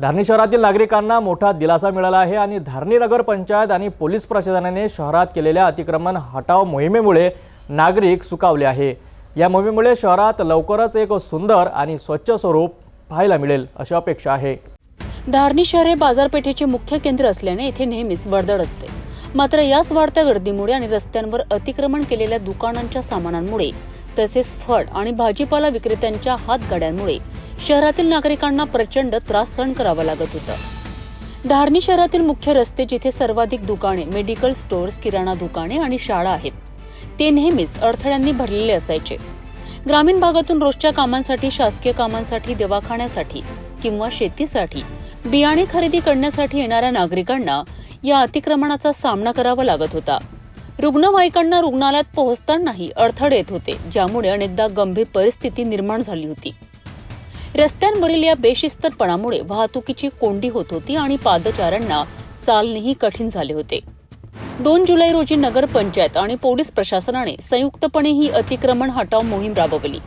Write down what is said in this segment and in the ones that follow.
धारणी शहरातील नागरिकांना मोठा दिलासा मिळाला आहे आणि धारणी नगर पंचायत आणि पोलीस प्रशासनाने शहरात केलेल्या अतिक्रमण हटाव मोहिमेमुळे नागरिक सुकावले आहे. या मोहिमेमुळे शहरात लवकरच एक सुंदर आणि स्वच्छ स्वरूप पाहायला मिळेल अशी अपेक्षा आहे. धारणी शहर हे बाजारपेठेचे मुख्य केंद्र असल्याने येथे नेहमीच वर्दळ असते. मात्र याच वाढत्या गर्दीमुळे आणि रस्त्यांवर अतिक्रमण केलेल्या दुकानांच्या सामानांमुळे तसेच फळ आणि भाजीपाला विक्रेत्यांच्या हातगाड्यांमुळे शहरातील नागरिकांना प्रचंड त्रास सहन करावा लागत होता. धारणी शहरातील मुख्य रस्ते जिथे सर्वाधिक दुकाने मेडिकल स्टोअर्स किराणा दुकाने आणि शाळा आहेत ते नेहमीच अडथळ्यांनी भरलेले असायचे. ग्रामीण भागातून रोजच्या कामांसाठी शासकीय कामांसाठी दवाखान्यासाठी किंवा शेतीसाठी बियाणे खरेदी करण्यासाठी येणाऱ्या नागरिकांना या अतिक्रमणाचा सामना करावा लागत होता. रुग्णवाहिकांना रुग्णालयात पोहोचतानाही अडथळे येत होते ज्यामुळे अनेकदा गंभीर परिस्थिती निर्माण झाली होती. रस्त्यांवरील या बेशिस्तपणामुळे वाहतुकीची कोंडी होत होती आणि पादचाऱ्यांना चालणेही कठीण झाले होते. दोन जुलै रोजी नगर पंचायत आणि पोलीस प्रशासनाने संयुक्तपणे ही अतिक्रमण हटाव मोहीम राबवली.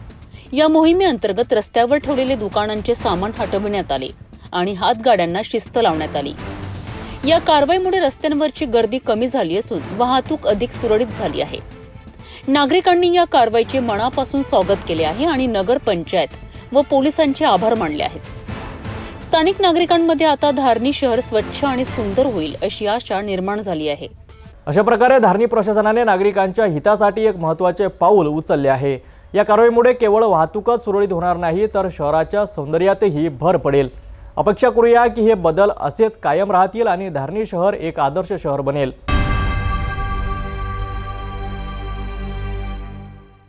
या मोहिमेअंतर्गत रस्त्यावर ठेवलेले दुकानांचे सामान हटविण्यात आले आणि हातगाड्यांना शिस्त लावण्यात आली. या कारवाईमुळे रस्त्यांवरची गर्दी कमी झाली असून वाहतूक अधिक सुरळीत झाली आहे. नागरिकांनी या कारवाईचे मनापासून स्वागत केले आहे आणि नगर पंचायत व पोलिसांचे आभार मानले आहेत. स्थानिक नागरिकांमध्ये आता धारणी शहर स्वच्छ आणि सुंदर होईल अशी आशा निर्माण झाली आहे. अशा प्रकारे धारणी प्रशासनाने नागरिकांच्या हितासाठी एक महत्त्वाचे पाऊल उचलले आहे. या कारवाईमुळे केवळ वाहतूकच सुरळीत होणार नाही तर शहराच्या सौंदर्यातही भर पडेल. अपेक्षा करूया की हे बदल असेच कायम राहतील आणि धारणी शहर एक आदर्श शहर बनेल.